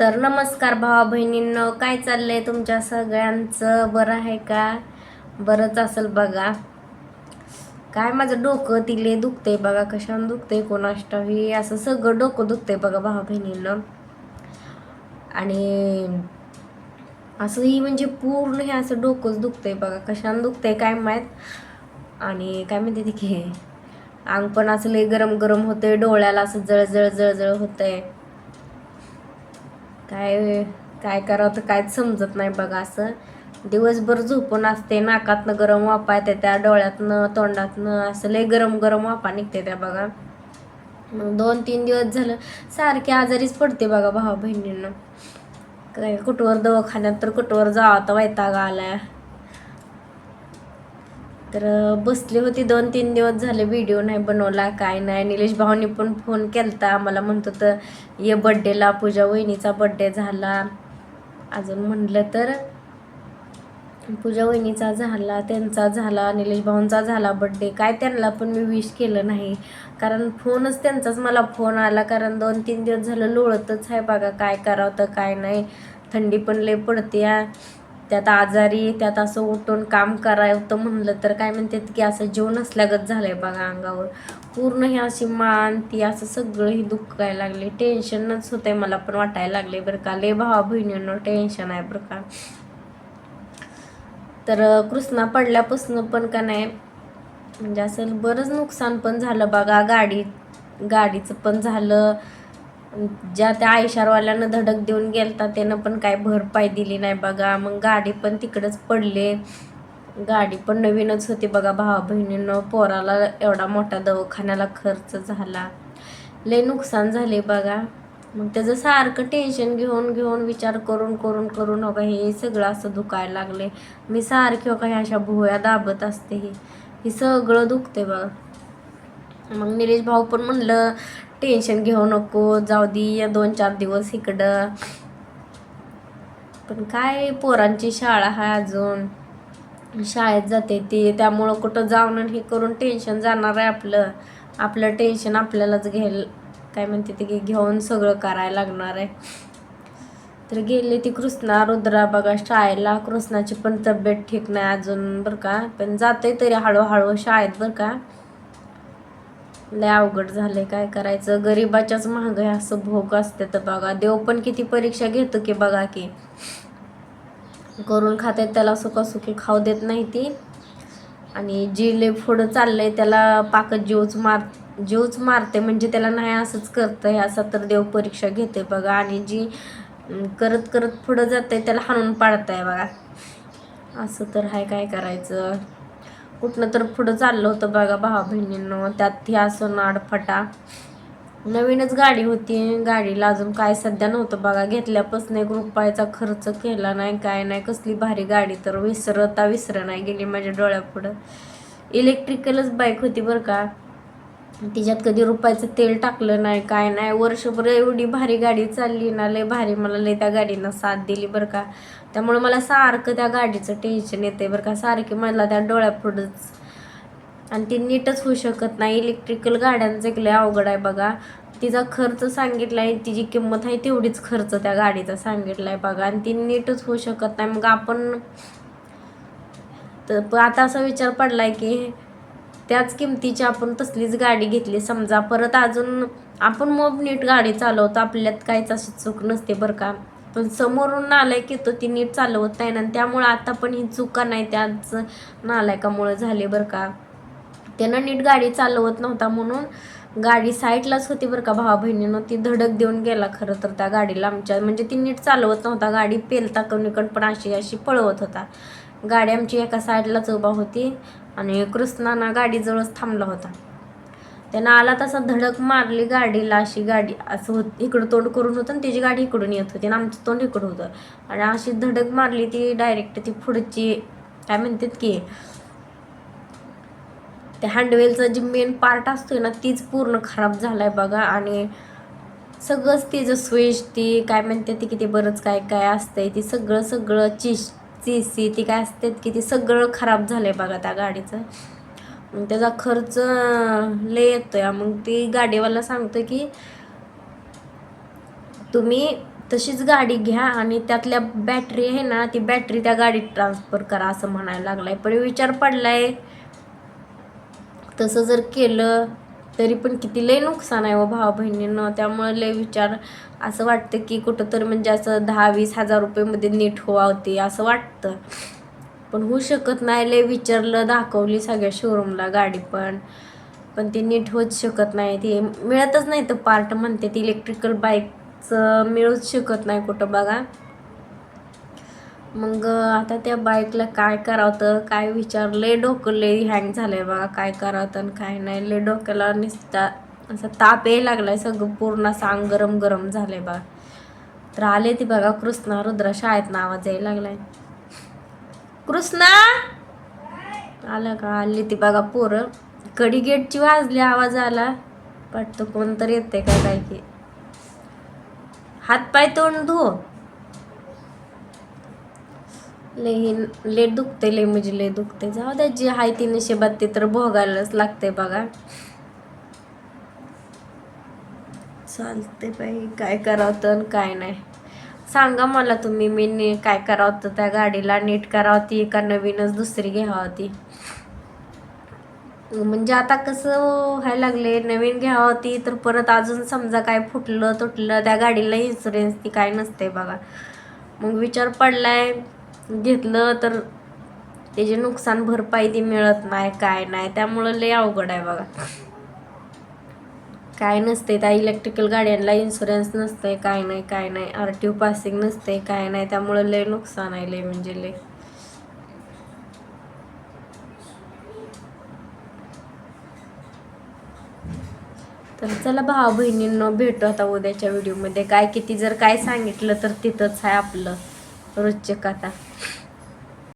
तर नमस्कार भावा बहिणींनो काय चाललंय तुमच्या सगळ्यांचं? बरं आहे का? बरंच असेल बघा. काय माझं डोकं तिले दुखतंय बघा कशानं दुखतंय कोणाष्टावी? असं सगळं डोकं दुखतंय बघा भावा बहिणीनं. आणि असं ही म्हणजे पूर्ण हे असं डोकंच दुखतंय बघा कशानं दुखतंय काय माहीत? आणि काय म्हणते ते? की अंग पण असं लय गरम गरम होतंय डोळ्याला असं जळजळ जळजळ होतंय. काय काय करावं तर काय समजत नाही बघा असं. दिवसभर झोपून असते नाकातनं गरम वाफा येते त्या डोळ्यातनं तोंडातनं असं लय गरम गरम वापा निघते त्या बघा. मग दोन तीन दिवस झालं सारखी आजारीच पडते बघा भावा बहिणींना काय कुठवर दवाखान्यात तर कुठवर जावं तर वैताग आलाय. तर बसली होती दोन तीन दिवस झाले व्हिडिओ नाही बनवला काय नाही. निलेश भाऊनी पण फोन केलता. आम्हाला म्हणतो तर ये बड्डेला पूजा वहिनीचा बड्डे झाला. अजून म्हणलं तर पूजा वहिनीचा झाला त्यांचा झाला निलेश भाऊंचा झाला बड्डे काय त्यांना पण मी विश केलं नाही. कारण फोनच त्यांचाच मला फोन आला. कारण दोन तीन दिवस झालं लोळतच आहे बघा काय करावं तर काय नाही. थंडी पण लय पडते आ. त्यात आजारी त्यात असं उठून काम करायचं म्हणलं तर काय म्हणतात की असं जीव नसल्यागत झालंय बघा अंगावर. पूर्ण ही अशी मान ती असं सगळं ही दुखायला लागले. टेन्शनच होतंय मला पण वाटायला लागले बरं का. लय भावा बहिणींना टेन्शन आहे बरं का. तर कृष्णा पडल्यापासून पण का नाही म्हणजे असं बरंच नुकसान पण झालं बघा. गाडी गाडीचं पण झालं. ज्या त्या आयशारवाल्यानं धडक देऊन गेलता त्यानं पण काय भरपाई दिली नाही बघा. मग गाडी पण तिकडंच पडले. गाडी पण नवीनच होती बघा भावा बहिणीनं पोराला एवढा मोठा दवाखान्याला खर्च झाला. लय नुकसान झाले बघा. मग त्याचं सारखं टेन्शन घेऊन घेऊन विचार करून करून करून हो का हे सगळं असं दुखायला लागले मी सारखी हो का ह्या अशा भुवया दाबत असते ही. हे सगळं दुखते बघा. मग निलेश भाऊ पण म्हणलं टेन्शन घेऊ नको जाऊ दे या दोन चार दिवस इकडं. पण काय पोरांची शाळा आहे अजून. शाळेत जाते ती त्यामुळं कुठं जाऊन हे करून टेन्शन जाणार आहे आपलं. आपलं टेन्शन आपल्यालाच घ्यायला काय म्हणते ते घेऊन सगळं करायला लागणार आहे. तर गेले ती कृष्णा रुद्रा बघा शाळेला. कृष्णाची पण तब्येत ठीक नाही अजून बरं का. पण जाते तरी हळूहळू शाळेत बरं का. लय अवघड झालंय काय करायचं? गरिबाच्याच महाग असं भोग असते तर बघा. देव पण किती परीक्षा घेतो की बघा की. करून खाते त्याला सुखासुखी खाऊ देत नाही ती. आणि जी लय पुढं चाललंय त्याला पाकत जीवच मार जीवच मारते म्हणजे त्याला नाही असंच करतं असं तर देव परीक्षा घेते बघा. आणि जी करत करत पुढं जाते त्याला हाणून पाडताय बघा. असं तर हाय काय करायचं? कुठनं तर पुढं चाललं होतं बघा भावा बहिणींनो. त्यात ह्या असं नाडफटा नवीनच गाडी होती. गाडीला अजून काय सध्या नव्हतं बघा. घेतल्यापासून एक रुपयाचा खर्च केला नाही काय नाही. कसली भारी गाडी तर विसरता विसर नाही गेली माझ्या डोळ्यापुढं. इलेक्ट्रिकलच बाईक होती बरं का. तिच्यात कधी रुपयाचं तेल टाकलं नाही काय नाही. वर्षभर एवढी भारी गाडी चालली ना लय भारी. मला लय त्या गाडीनं साथ दिली बरं का. त्यामुळे मला सारखं त्या गाडीचं टेन्शन येते बरं का. सारखी मला त्या डोळ्यापुढंच. आणि ती नीटच होऊ शकत नाही. इलेक्ट्रिकल गाड्यांचं लय अवघड आहे बघा. तिचा खर्च सांगितला आहे तिची किंमत आहे तेवढीच खर्च त्या गाडीचा सांगितला आहे बघा. आणि ती नीटच होऊ शकत नाही. मग आपण तर आता असा विचार पडला आहे की त्याच किमतीची आपण तसलीच गाडी घेतली. समजा परत अजून आपण मग नीट गाडी चालवतो आपल्यात काहीच अशी चूक नसते बरं का. पण समोरून नालायक येतो ती नीट चालवत नाही ना त्यामुळं आता पण ही चुका नाही त्याच नालायकामुळं झाले बरं का. त्यानं नीट गाडी चालवत नव्हता म्हणून गाडी साईडलाच होती बरं का भावा बहिणीनं ती धडक देऊन गेला खरं तर त्या गाडीला आमच्या म्हणजे ती नीट चालवत नव्हता. गाडी पेलता कणीकण पण अशी अशी पळवत होता. गाडी आमची एका साईडलाच उभा होती. आणि कृष्णाना गाडीजवळच थांबला होता. त्यानं आला तसा धडक मारली गाडीला अशी गाडी असं होत इकडं तोंड करून होतं आणि त्याची गाडी इकडून येत होती आणि आमचं तोंड इकडं होतं. आणि अशी धडक मारली ती डायरेक्ट ती पुढची काय म्हणतात की त्या हँडवेलचा जे मेन पार्ट असतोय ना तीच पूर्ण खराब झालाय बघा. आणि सगळंच तिचं स्विच ती काय म्हणते ती किती बरंच काय काय असतंय ती सगळं सगळं चिश सी सी ती काय असतात की ती सगळं खराब झालं आहे बघा त्या गाडीचं. मग त्याचा खर्च लय आहे मग ती गाडीवाला सांगतो की तुम्ही तशीच गाडी घ्या आणि त्यातल्या बॅटरी आहे ना ती बॅटरी त्या गाडीत ट्रान्सफर करा असं म्हणायला लागलाय. पण विचार पडलाय. तसं जर केलं तरी पण किती लय नुकसान आहे व भावा बहिणींना. त्यामुळे लय विचार असं वाटतं की कुठंतरी म्हणजे असं दहा वीस हजार रुपयेमध्ये नीट व्हावती असं वाटतं. पण होऊ शकत नाही लय विचारलं दाखवली सगळ्या शोरूमला गाडी पण. पण ती नीट होत शकत नाही. ती मिळतच नाही तर पार्ट म्हणते ती इलेक्ट्रिकल बाईकचं मिळूच शकत नाही कुठं बघा. मग आता त्या बाईकला काय करावं काय विचार? लय डोकं लय हँग झालंय बघा काय करावं तर काय नाही. लय डोक्याला निसता असं ताप यायला लागलाय. सगळं पूर्ण सांग गरम गरम झाले बघा तर आले ती बघा कृष्णा रुद्र शाळेत आवाज यायला लागलाय. कृष्णा! आलं का? आली ती बघा पोरं. कडी गेटची वाजली आवाज आला. पटतो कोणतरी येते का काय की? हात पाय तोंड धुवो. लई लय दुखते लय म्हणजे लय दुखते जाऊ द्या जी आहे ती नशिबात ते तर भोगायलाच लागते बघा. चालते बाई काय करावं तर काय नाही. सांगा मला तुम्ही मी नी काय करावं तर त्या गाडीला नीट करावं ती का नवीनच दुसरी घ्यावं ती? म्हणजे आता कसं व्हायला लागले नवीन घ्यावं ती तर परत अजून समजा काय फुटलं तुटलं त्या गाडीला इन्शुरन्स ती काय नसते बघा. मग विचार पडलाय घेतलं तर त्याचे नुकसान भरपाई ती मिळत नाही काय नाही. त्यामुळं लय अवघड आहे बघा. काय नसते त्या इलेक्ट्रिकल गाड्यांना इन्शुरन्स नसते काय नाही काय नाही. आर टी ओ पासिंग नसते काय नाही. त्यामुळं लय नुकसान आहे लय म्हणजे लय तर चला भावा बहिणींना भेटू आता उद्याच्या व्हिडिओमध्ये काय किती जर काय सांगितलं तर तिथंच आहे आपलं. ሩጭ